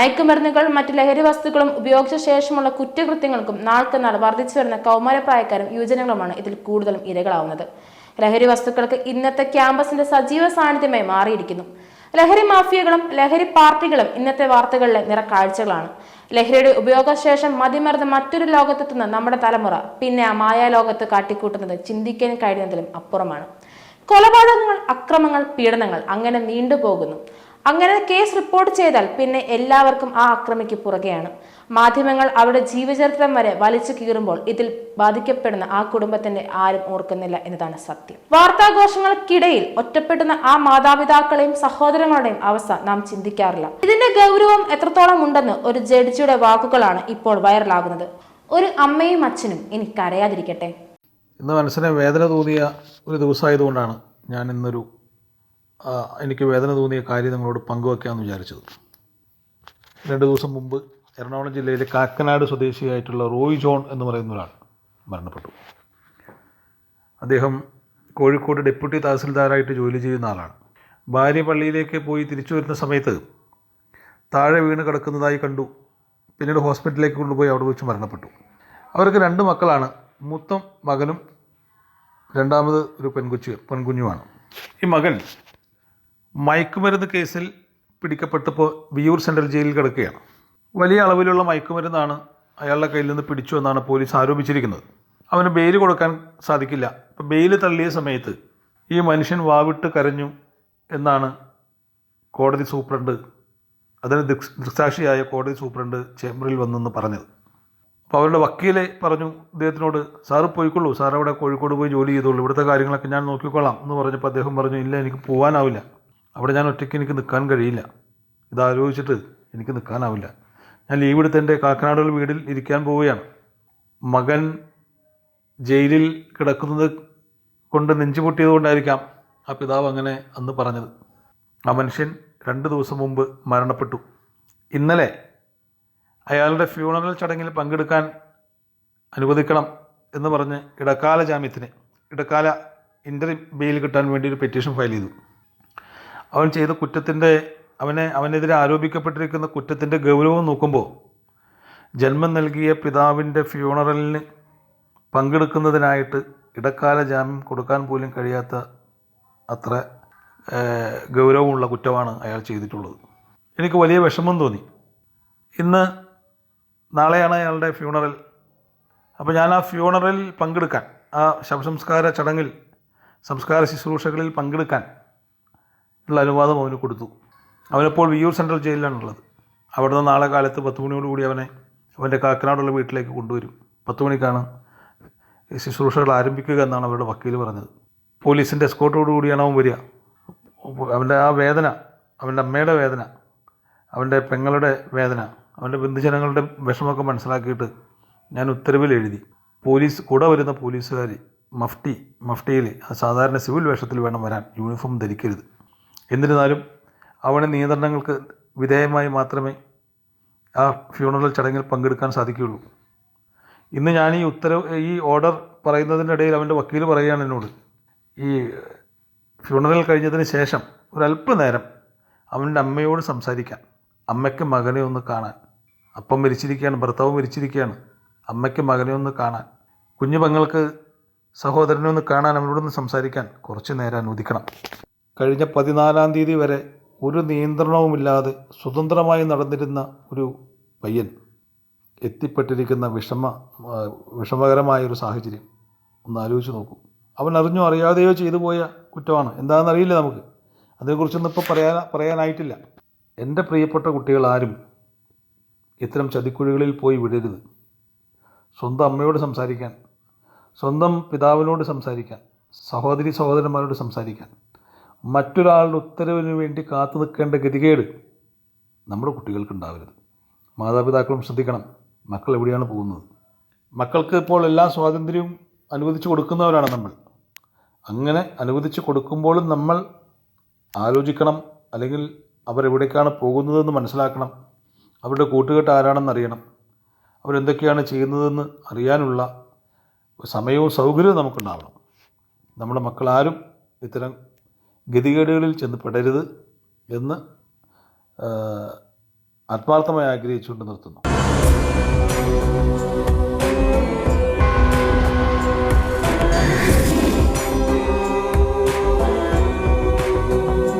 മയക്കുമരുന്നുകൾ മറ്റു ലഹരി വസ്തുക്കളും ഉപയോഗിച്ച ശേഷമുള്ള കുറ്റകൃത്യങ്ങൾക്കും നാൾക്ക് നാൾ വർദ്ധിച്ചു വരുന്ന കൗമാരപ്രായക്കാരും യുവജനങ്ങളുമാണ് ഇതിൽ കൂടുതലും ഇരകളാവുന്നത്. ലഹരി വസ്തുക്കൾക്ക് ഇന്നത്തെ ക്യാമ്പസിന്റെ സജീവ സാന്നിധ്യമായി മാറിയിരിക്കുന്നു. ലഹരി മാഫിയകളും ലഹരി പാർട്ടികളും ഇന്നത്തെ വാർത്തകളിലെ നിറക്കാഴ്ചകളാണ് ലഹരിയുടെ ഉപയോഗശേഷം മതിമറന്ന് മറ്റൊരു ലോകത്തെത്തുന്ന നമ്മുടെ തലമുറ പിന്നെ ആ മായാലോകത്ത് കാട്ടിക്കൂട്ടുന്നത് ചിന്തിക്കാൻ കഴിയുന്നതിലും അപ്പുറമാണ്. കൊലപാതകങ്ങൾ അക്രമങ്ങൾ പീഡനങ്ങൾ അങ്ങനെ നീണ്ടുപോകുന്നു. അങ്ങനെ കേസ് റിപ്പോർട്ട് ചെയ്താൽ പിന്നെ എല്ലാവർക്കും ആ അക്രമിക്ക് പുറകെയാണ്. മാധ്യമങ്ങൾ അവരുടെ ജീവചരിത്രം വരെ വലിച്ചു കീറുമ്പോൾ ഇതിൽ ബാധിക്കപ്പെടുന്ന ആ കുടുംബത്തിന്റെ ആരും ഓർക്കുന്നില്ല എന്നതാണ് സത്യം. വാർത്താഘോഷങ്ങൾക്കിടയിൽ ഒറ്റപ്പെടുന്ന ആ മാതാപിതാക്കളെയും സഹോദരങ്ങളുടെയും അവസ്ഥ നാം ചിന്തിക്കാറില്ല. ഇതിന്റെ ഗൗരവം എത്രത്തോളം ഉണ്ടെന്ന് ഒരു ജഡ്ജിയുടെ വാക്കുകളാണ് ഇപ്പോൾ വൈറലാകുന്നത്. ഒരു അമ്മയും അച്ഛനും ഇനി കരയാതിരിക്കട്ടെ. ഇന്ന് മനസ്സിനെ വേദന തോന്നിയ ഒരു ദിവസമായതുകൊണ്ടാണ് ഞാൻ ഇന്നൊരു എനിക്ക് വേദന തോന്നിയ കാര്യം നിങ്ങളോട് പങ്കുവയ്ക്കാമെന്ന് വിചാരിച്ചത്. രണ്ട് ദിവസം മുമ്പ് എറണാകുളം ജില്ലയിലെ കാക്കനാട് സ്വദേശിയായിട്ടുള്ള റോയ് ജോൺ എന്ന് പറയുന്ന ഒരാൾ മരണപ്പെട്ടു. അദ്ദേഹം കോഴിക്കോട് ഡെപ്യൂട്ടി തഹസിൽദാരായിട്ട് ജോലി ചെയ്യുന്ന ആളാണ്. ഭാര്യ പള്ളിയിലേക്ക് പോയി തിരിച്ചു വരുന്ന സമയത്ത് താഴെ വീണ് കിടക്കുന്നതായി കണ്ടു. പിന്നീട് ഹോസ്പിറ്റലിലേക്ക് കൊണ്ടുപോയി അവിടെ വെച്ച് മരണപ്പെട്ടു. അവർക്ക് രണ്ട് മക്കളാണ്. മൂത്ത മകനും രണ്ടാമത് ഒരു പെൺകുച്ചു പെൺകുഞ്ഞുമാണ്. ഈ മകൻ മയക്കുമരുന്ന് കേസിൽ പിടിക്കപ്പെട്ടപ്പോൾ വിയൂർ സെൻട്രൽ ജയിലിൽ കിടക്കുകയാണ്. വലിയ അളവിലുള്ള മയക്കുമരുന്നാണ് അയാളുടെ കയ്യിൽ നിന്ന് പിടിച്ചു എന്നാണ് പോലീസ് ആരോപിച്ചിരിക്കുന്നത്. അവന് ബെയിൽ കൊടുക്കാൻ സാധിക്കില്ല. അപ്പോൾ ബെയിൽ തള്ളിയ സമയത്ത് ഈ മനുഷ്യൻ വാവിട്ട് കരഞ്ഞു എന്നാണ് കോടതി സൂപ്രണ്ട് അതിന് ദൃക്- ദൃക്സാക്ഷിയായ കോടതി സൂപ്രണ്ട് ചേംബറിൽ വന്നെന്ന് പറഞ്ഞത്. അപ്പോൾ അവരുടെ വക്കീലെ പറഞ്ഞു അദ്ദേഹത്തിനോട് സാറ് പോയിക്കൊള്ളൂ. സാർ അവിടെ കോഴിക്കോട് പോയി ജോലി ചെയ്തോളൂ. ഇവിടുത്തെ കാര്യങ്ങളൊക്കെ ഞാൻ നോക്കിക്കൊള്ളാം എന്ന് പറഞ്ഞപ്പോൾ അദ്ദേഹം പറഞ്ഞു ഇല്ല എനിക്ക് പോകാനാവില്ല അവിടെ ഞാൻ ഒറ്റയ്ക്ക് എനിക്ക് നിൽക്കാൻ കഴിയില്ല. ഇതാലോചിച്ചിട്ട് എനിക്ക് നിൽക്കാനാവില്ല. ഞാൻ ലീവ് എടുത്ത് എന്റെ കാക്കനാടുള്ള വീട്ടിൽ ഇരിക്കാൻ പോവുകയാണ്. മകൻ ജയിലിൽ കിടക്കുന്നത് കൊണ്ട് നെഞ്ചു പൊട്ടിയതുകൊണ്ടായിരിക്കാം ആ പിതാവ് അങ്ങനെ അന്ന് പറഞ്ഞത്. ആ മനുഷ്യൻ രണ്ട് ദിവസം മുമ്പ് മരണപ്പെട്ടു. ഇന്നലെ അയാളുടെ ഫ്യൂണറൽ ചടങ്ങിൽ പങ്കെടുക്കാൻ അനുവദിക്കണം എന്ന് പറഞ്ഞ് ഇടക്കാല ജാമ്യത്തിന് ഇടക്കാല ഇന്റർ ബെയിൽ കിട്ടാൻ വേണ്ടി ഒരു പെറ്റീഷൻ ഫയൽ ചെയ്തു. അവൻ ചെയ്ത കുറ്റത്തിന്റെ അവനെ അവനെതിരെ ആരോപിക്കപ്പെട്ടിരിക്കുന്ന കുറ്റത്തിന്റെ ഗൗരവം നോക്കുമ്പോൾ ജന്മം നൽകിയ പിതാവിന്റെ ഫ്യൂണറലിന് പങ്കെടുക്കുന്നതിനായിട്ട് ഇടക്കാല ജാമ്യം കൊടുക്കാൻ പോലും കഴിയാത്ത അത്ര ഗൗരവമുള്ള കുറ്റമാണ് അയാൾ ചെയ്തിട്ടുള്ളത്. എനിക്ക് വലിയ വിഷമം തോന്നി. ഇന്ന് നാളെയാണ് അയാളുടെ ഫ്യൂണറൽ അപ്പോൾ ഞാൻ ആ ഫ്യൂണറലിൽ പങ്കെടുക്കാൻ ആ ശവസംസ്കാര ചടങ്ങിൽ സംസ്കാര ശുശ്രൂഷകളിൽ പങ്കെടുക്കാൻ ഉള്ള അനുവാദം അവന് കൊടുത്തു. അവനിപ്പോൾ വിയൂർ സെൻട്രൽ ജയിലിലാണുള്ളത്. അവിടുന്ന് നാളെ കാലത്ത് പത്ത് മണിയോടുകൂടി അവനെ അവന്റെ കാക്കനാടുള്ള വീട്ടിലേക്ക് കൊണ്ടുവരും. പത്ത് മണിക്കാണ് ശുശ്രൂഷകൾ ആരംഭിക്കുക എന്നാണ് അവരുടെ വക്കീൽ പറഞ്ഞത്. പോലീസിന്റെ എസ്കോട്ടോടു കൂടിയാണ് അവൻ വരിക. അവന്റെ ആ വേദന അവന്റെ അമ്മയുടെ വേദന അവന്റെ പെങ്ങളുടെ വേദന അവന്റെ ബന്ധുജനങ്ങളുടെ വിഷമമൊക്കെ മനസ്സിലാക്കിയിട്ട് ഞാൻ ഉത്തരവിൽ എഴുതി. പോലീസ് കൂടെ വരുന്ന പോലീസുകാർ മഫ്റ്റി മഫ്റ്റിയിൽ സാധാരണ സിവിൽ വേഷത്തിൽ വേണം വരാൻ. യൂണിഫോം ധരിക്കരുത്. എന്നിരുന്നാലും അവന് നിയന്ത്രണങ്ങൾക്ക് വിധേയമായി മാത്രമേ ആ ഫ്യൂണറൽ ചടങ്ങിൽ പങ്കെടുക്കാൻ സാധിക്കുകയുള്ളൂ. ഇന്ന് ഞാൻ ഈ ഉത്തരവ് ഈ ഓർഡർ പറയുന്നതിനിടയിൽ അവന്റെ വക്കീൽ പറയുകയാണ് എന്നോട്. ഈ ഫ്യൂണറൽ കഴിഞ്ഞതിന് ശേഷം ഒരല്പനേരം അവന്റെ അമ്മയോട് സംസാരിക്കാൻ അമ്മയ്ക്ക് മകനെ ഒന്ന് കാണാൻ. അപ്പം മരിച്ചിരിക്കുകയാണ് ഭർത്താവ് മരിച്ചിരിക്കുകയാണ്. അമ്മയ്ക്ക് മകനെ ഒന്ന് കാണാൻ. കുഞ്ഞു പെങ്ങൾക്ക് സഹോദരനെ ഒന്ന് കാണാൻ അവനോടൊന്ന് സംസാരിക്കാൻ കുറച്ച് നേരം അനുവദിക്കണം. കഴിഞ്ഞ പതിനാലാം തീയതി വരെ ഒരു നിയന്ത്രണവുമില്ലാതെ സ്വതന്ത്രമായി നടന്നിരുന്ന ഒരു പയ്യൻ എത്തിപ്പെട്ടിരിക്കുന്ന വിഷമ വിഷമകരമായൊരു സാഹചര്യം. ഒന്ന് ആലോചിച്ച് നോക്കൂ. അവൻ അറിഞ്ഞോ അറിയാതെയോ ചെയ്തു പോയ കുറ്റമാണ്. എന്താണെന്ന് അറിയില്ല നമുക്ക്. അതിനെക്കുറിച്ചൊന്നും ഇപ്പോൾ പറയാൻ പറയാനായിട്ടില്ല. എന്റെ പ്രിയപ്പെട്ട കുട്ടികളാരും ഇത്തരം ചതിക്കുഴികളിൽ പോയി വിടരുത്. സ്വന്തം അമ്മയോട് സംസാരിക്കാൻ സ്വന്തം പിതാവിനോട് സംസാരിക്കാൻ സഹോദരി സഹോദരന്മാരോട് സംസാരിക്കാൻ. മറ്റൊരാളുടെ ഉത്തരവിന് വേണ്ടി കാത്തു നിൽക്കേണ്ട ഗതികേട് നമ്മുടെ കുട്ടികൾക്ക് ഉണ്ടാവരുത്. മാതാപിതാക്കളും ശ്രദ്ധിക്കണം. മക്കൾ എവിടെയാണ് പോകുന്നത്? മക്കൾക്ക് ഇപ്പോൾ എല്ലാ സ്വാതന്ത്ര്യവും അനുവദിച്ചു കൊടുക്കുന്നവരാണ് നമ്മൾ. അങ്ങനെ അനുവദിച്ചു കൊടുക്കുമ്പോഴും നമ്മൾ ആലോചിക്കണം. അല്ലെങ്കിൽ അവരെവിടേക്കാണ് പോകുന്നതെന്ന് മനസ്സിലാക്കണം. അവരുടെ കൂട്ടുകെട്ട് ആരാണെന്ന് അറിയണം. അവരെന്തൊക്കെയാണ് ചെയ്യുന്നതെന്ന് അറിയാനുള്ള സമയവും സൗകര്യവും നമുക്കുണ്ടാവണം. നമ്മുടെ മക്കളാരും ഇത്തരം ഗതികേടുകളിൽ ചെന്ന് പെടരുത് എന്ന് ആത്മാർത്ഥമായി ആഗ്രഹിച്ചുകൊണ്ട് നിർത്തുന്നു.